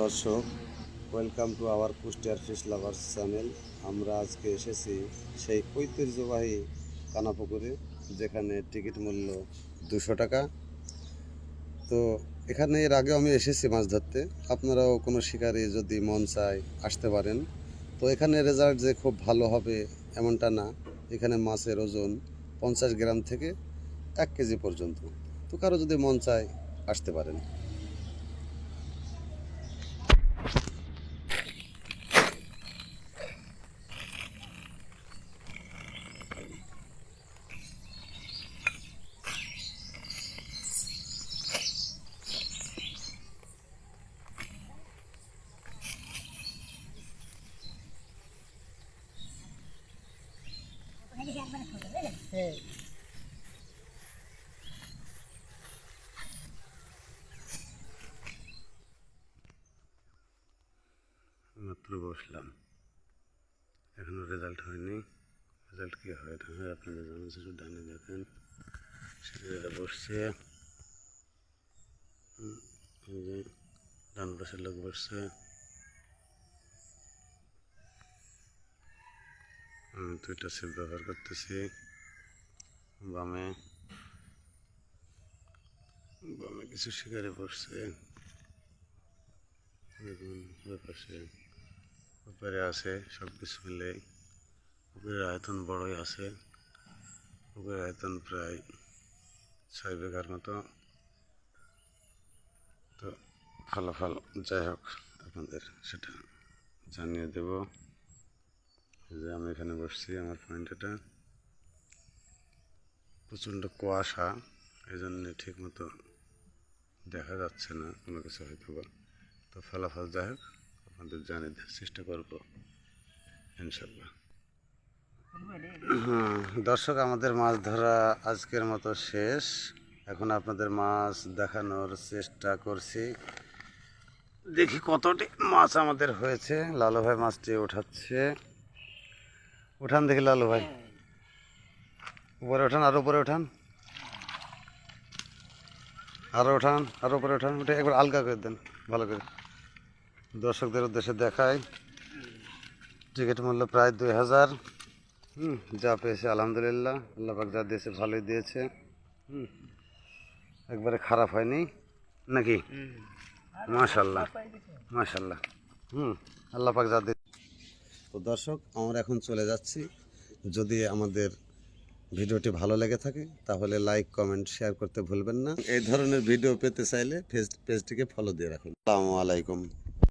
দর্শক welcome to our কুষ্টিয়ার fish lovers channel আমরা আজকে এসেছি সেই ঐতিহ্যবাহী কানাপুকুরে, যেখানে টিকিট মূল্য দুশো টাকা। তো এখানে এর আগে আমি এসেছি মাছ ধরতে। আপনারাও কোনো শিকারি যদি মন চায় আসতে পারেন। তো এখানে রেজাল্ট যে খুব ভালো হবে এমনটা না। এখানে মাছের ওজন পঞ্চাশ গ্রাম থেকে এক কেজি পর্যন্ত। তো কারও যদি মন চায় আসতে পারেন। মাত্র বসলাম। এখনও রেজাল্ট হয়নি। রেজাল্ট কি হয়? না হয় আপনাদের জানাচ্ছি একটু ডানে দেখেন। সেটা বসছে। ডান পাশের লোক বসছে। দুইটা সেট ব্যবহার করতেছি। বামে বামে কিছু শিকারে বসছে দেখুন আছে সব কিছু মিলে। উপরের আয়তন বড়ই আছে। উপরের আয়তন প্রায় ছয় বিঘার মতো। তো, ফলাফল যাই হোক, আপনাদের সেটা জানিয়ে দেব। যে আমি এখানে বসছি আমার পয়েন্ট এটা। প্রচণ্ড কুয়াশা এই জন্যে ঠিক মতো দেখা যাচ্ছে না কোনো কিছু হয়তো বা তো ফলাফল যাই হোক আপনাদের জানিয়ে দেওয়ার চেষ্টা করব ইনশাল্লাহ হুম, দর্শক আমাদের মাছ ধরা আজকের মতো শেষ। এখন আপনাদের মাছ দেখানোর চেষ্টা করছি। দেখি কতটি মাছ আমাদের হয়েছে। লালু ভাই মাছটি ওঠাচ্ছে। উঠান দেখি লালু ভাই। উপরে ওঠান আরও উপরে ওঠান আরও ওঠান আরও উপরে ওঠান ওটা একবার আলগা করে দেন ভালো করে। দর্শকদের উদ্দেশ্যে দেখায় টিকিট মূল্য প্রায় দুই হাজার। হুম যা পেয়েছে আলহামদুলিল্লাহ। আল্লাহ পাক যা দিয়েছে ভালোই দিয়েছে। হুম একবারে খারাপ হয়নি। নাকি? মাশাল্লাহ মাশাল্লাহ হুম আল্লাহ পাক যা তো দর্শক, আমরা এখন চলে যাচ্ছি। যদি আমাদের ভিডিওটি ভালো লেগে থাকে, তাহলে লাইক কমেন্ট শেয়ার করতে ভুলবেন না। এই ধরনের ভিডিও পেতে চাইলে ফেস পেজটিকে ফলো দিয়ে রাখুন। আসসালামু আলাইকুম।